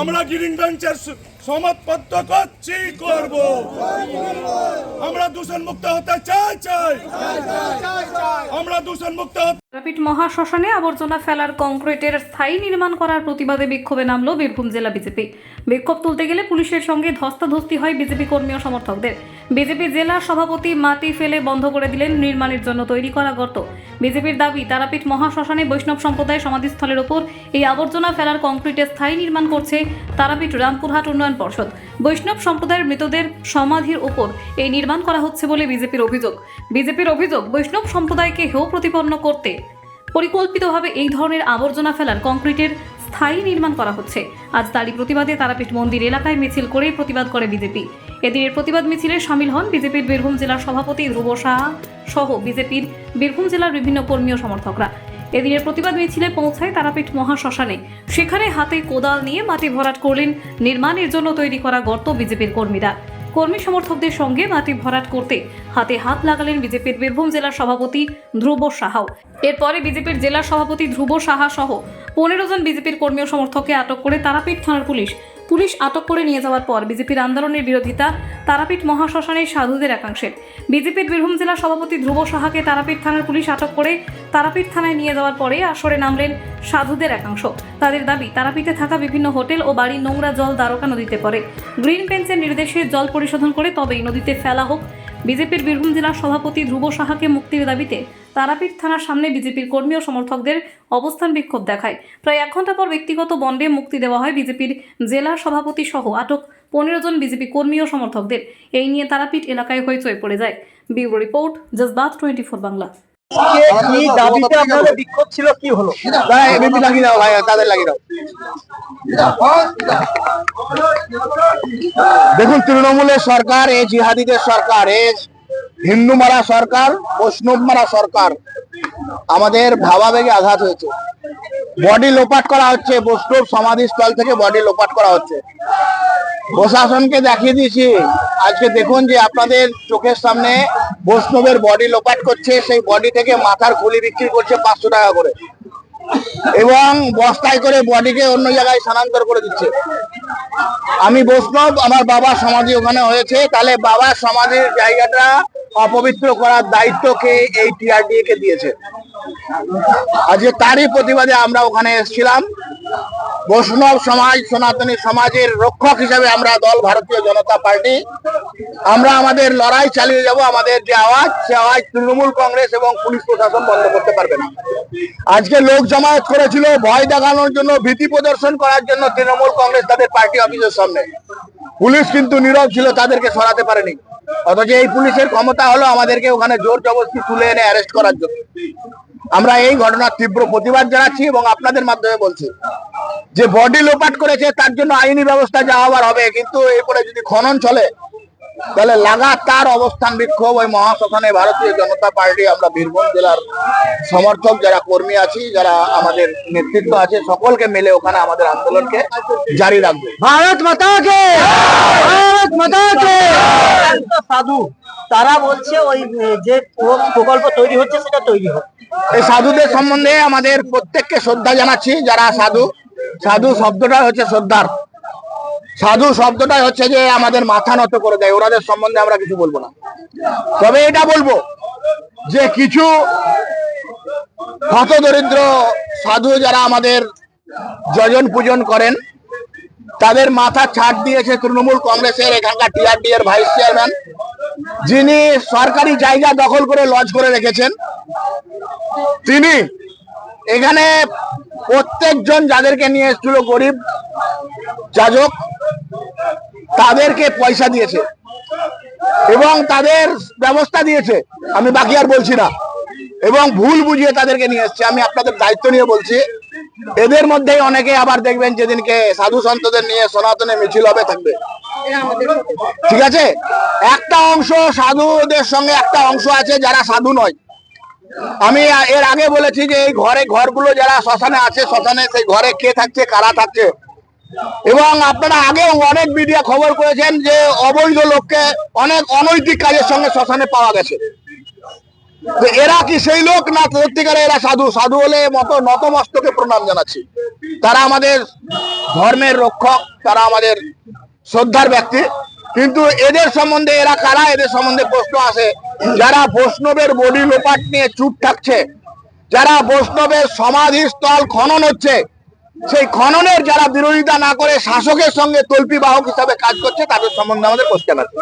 আমরা গ্রিন বেঞ্চের সমাজপত্র করছি করব। আমরা দূষণ মুক্ত হতে চাই চাই। আমরা দূষণ মুক্ত তারাপীঠ মহাশ্মশানে আবর্জনা ফেলার কংক্রিটের স্থায়ী নির্মাণ করার প্রতিবাদে বিক্ষোভে নামলো বীরভূম জেলা বিজেপি। বিক্ষোভ তুলতে গেলে পুলিশের সঙ্গে ধস্তাধস্তি হয় বিজেপি কর্মী ও সমর্থকদের। বিজেপি জেলা সভাপতি মাটি ফেলে বন্ধ করে দিলেন নির্মাণের জন্য তৈরি করা গর্ত। বিজেপির দাবি, তারাপীঠ মহাশ্মশানে বৈষ্ণব সম্প্রদায় সমাধিস্থলের ওপর এই আবর্জনা ফেলার কংক্রিটের স্থায়ী নির্মাণ করছে তারাপীঠ রামপুরহাট উন্নয়ন পর্ষদ। বৈষ্ণব সম্প্রদায়ের মৃতদের সমাধির ওপর এই নির্মাণ করা হচ্ছে বলে বিজেপির অভিযোগ। বিজেপির অভিযোগ, বৈষ্ণব সম্প্রদায়কে হেয় প্রতিপন্ন করতে পরিকল্পিতভাবে এই ধরনের আবর্জনা ফেলার কংক্রিটের স্থায়ী নির্মাণ করা হচ্ছে। আজ তারই প্রতিবাদে তারাপীঠ মন্দির এলাকায় মিছিল করে প্রতিবাদ করে বিজেপি। এদিনের প্রতিবাদ মিছিলে সামিল হন বিজেপির বীরভূম জেলার সভাপতি ধ্রুব সাহা সহ বিজেপির বীরভূম জেলার বিভিন্ন কর্মী ও সমর্থকরা। এদিনের প্রতিবাদ মিছিলে পৌঁছায় তারাপীঠ মহাশ্মশানে। সেখানে হাতে কোদাল নিয়ে মাটি ভরাট করলেন, নির্মাণের জন্য তৈরি করা গর্ত বিজেপির কর্মীরা। কর্মী সমর্থকদের সঙ্গে মাটি ভরাট করতে হাতে হাত লাগালেন বিজেপির বীরভূম জেলার সভাপতি ধ্রুব সাহাও। এরপরে বিজেপির জেলা সভাপতি ধ্রুব সাহা সহ পনেরো জন বিজেপির কর্মী সমর্থককে আটক করে তারাপীঠ থানার পুলিশ পুলিশ আটক করে নিয়ে যাওয়ার পর বিজেপির আন্দোলনের বিরোধিতা তারাপীঠ মহাশ্মশানের সাধুদের একাংশের। বিজেপির বীরভূম জেলা সভাপতি ধ্রুব সাহাকে তারাপীঠ থানার পুলিশ আটক করে তারাপীঠ থানায় নিয়ে যাওয়ার পরে আসরে নামলেন সাধুদের একাংশ। তাদের দাবি, তারাপীঠে থাকা বিভিন্ন হোটেল ও বাড়ির নোংরা জল দ্বারকা নদীতে পড়ে। গ্রিন বেঞ্চের নির্দেশে জল পরিশোধন করে তবেই নদীতে ফেলা হোক বিজেপির বীরভূম জেলার সভাপতি ধ্রুব সাহাকে মুক্তির দাবিতে তারাপীঠ থানার সামনে বিজেপির কর্মী ও সমর্থকদের অবস্থান বিক্ষোভ দেখায়। প্রায় এক ঘণ্টা পর ব্যক্তিগত বন্ডে মুক্তি দেওয়া হয় বিজেপির জেলা সভাপতি সহ আটক পনেরো জন বিজেপি কর্মী ও সমর্থকদের। এই নিয়ে তারাপীঠ এলাকায় হইচই পড়ে যায়। Bureau report Jazbaat twenty four Bangla বিক্ষোভ ছিল কি হলো? লাগিয়ে দাও ভাই তাদের লাগিয়ে দাও। দেখুন তৃণমূলের সরকার এ জিহাদিদের সরকার এ হিন্দু মারা সরকার, বৈষ্ণব মারা সরকার, আমাদের ভাবাবেগে আঘাত হয়েছে। বডি লোপাট করা হচ্ছে, বৈষ্ণব সমাধিস্থল থেকে বডি লোপাট করা হচ্ছে। প্রশাসনকে দেখিয়ে দিয়েছি। আজকে দেখুন যে আপনাদের চোখের সামনে বৈষ্ণবের বডি লোপাট করছে, সেই বডি থেকে মাথার খুলি বিক্রি করছে পাঁচশো টাকা করে। এবং বস্তায় করে বডিকে অন্য জায়গায় স্থানান্তর করে দিচ্ছে। আমি বৈষ্ণব, আমার বাবা সমাধি ওখানে হয়েছে। তাহলে বাবা সমাধির জায়গাটা অপবিত্র করার দায়িত্ব কে এই টিআরডিএ কে দিয়েছে? আজকে তারই প্রতিবাদে আমরা ওখানে এসেছিলাম। বৈষ্ণব সমাজ, সনাতনী সমাজের রক্ষক হিসেবে আমরা দল, ভারতীয় জনতা পার্টি। আমরা আমাদের লড়াই চালিয়ে যাব, আমাদের যে আওয়াজ, সে আওয়াজ তৃণমূল কংগ্রেস এবং পুলিশ প্রশাসন বন্ধ করতে পারবে না। আজকে লোক জমায়েত করেছিল, ভয় দেখানোর জন্য, ভীতি প্রদর্শন করার জন্য তৃণমূল কংগ্রেস তাদের পার্টি অফিসের সামনে। পুলিশ কিন্তু নীরব ছিল, তাদেরকে সরাতে পারেনি। অথচ এই পুলিশের ক্ষমতা হলো আমাদেরকে ওখানে জোর জবরদস্তি তুলে এনে অ্যারেস্ট করার জন্য। আমরা এই ঘটনার তীব্র প্রতিবাদ জানাচ্ছি এবং আপনাদের মাধ্যমে বলছি। যে বডি লোপাট করেছে তার জন্য আইনি ব্যবস্থা যা হবার হবে। কিন্তু এরপরে যদি খনন চলে তাহলে লাগাতার অবস্থান বিক্ষোভ ওই মহাশ্মশানে ভারতীয় জনতা পার্টি আমরা বীরভূম জেলার সমর্থক যারা কর্মী আছি যারা আমাদের নেতৃত্ব আছে সকলকে মিলে ওখানে আমাদের আন্দোলনকে জারি রাখব। ভারত মাতা কে ভারত মাতা কে সাধু তারা বলছে ওই যে প্রকল্প তৈরি হচ্ছে সেটা তৈরি হোক। এই সাধুদের সম্বন্ধে আমাদের প্রত্যেককে শ্রদ্ধা জানাচ্ছি যারা সাধু সাধু শব্দটাই হচ্ছে শ্রদ্ধার। সাধু শব্দটাই হচ্ছে যে আমাদের মাথা নত করে দেয়, ওনাদের সম্বন্ধে আমরা কিছু বলব না। তবে এটা বলব যে কিছু হত দরিদ্র সাধু যারা আমাদের যজন পূজন করেন, তাদের মাথা ছাড় দিয়েছে তৃণমূল কংগ্রেসের এখানকার টিআরডি এর ভাইস চেয়ারম্যান, যিনি সরকারি জায়গা দখল করে লজ করে রেখেছেন। তিনি এখানে প্রত্যেকজন যাদেরকে নিয়ে এসেছিল গরিব যাজক, তাদেরকে পয়সা দিয়েছে এবং তাদের ব্যবস্থা দিয়েছে, আমি বাকি আর বলছি না। এবং ভুল বুঝিয়ে তাদেরকে নিয়ে এসছে, আমি আপনাদের দায়িত্ব নিয়ে বলছি। এদের মধ্যেই অনেকে আবার দেখবেন যেদিনকে সাধু সন্তদের নিয়ে সনাতনে মিছিল হবে থাকবে। ঠিক আছে? একটা অংশ সাধুদের সঙ্গে একটা অংশ আছে যারা সাধু নয়। আমি এর আগে বলেছি যে এই ঘরে ঘরগুলো যারা শ্মশানে আছে, শ্মশানে সেই ঘরে কে থাকছে, কারা থাকছে? এবং আপনারা আগেও অনেক মিডিয়া খবর করেছেন যে অবৈধ লোককে অনেক অনৈতিক কাজের সঙ্গে শ্মশানে পাওয়া গেছে। এরা কি সেই লোক না সত্যিকারে এরা সাধু? সাধু হলে মত, নতমস্তকে প্রণাম জানাচ্ছি। তারা আমাদের ধর্মের রক্ষক, তারা আমাদের শ্রদ্ধার ব্যক্তি। কিন্তু এদের সম্বন্ধে, এরা কারা? এদের সম্বন্ধে প্রশ্ন আসে। যারা বৈষ্ণবের বডি লোপাট নিয়ে চুপ থাকছে, যারা বৈষ্ণবের সমাধিস্থল খনন হচ্ছে, সেই খননের যারা বিরোধিতা না করে শাসকের সঙ্গে তল্পি বাহক হিসাবে কাজ করছে, তাদের সম্বন্ধে আমাদের কোশ্চেন আছে।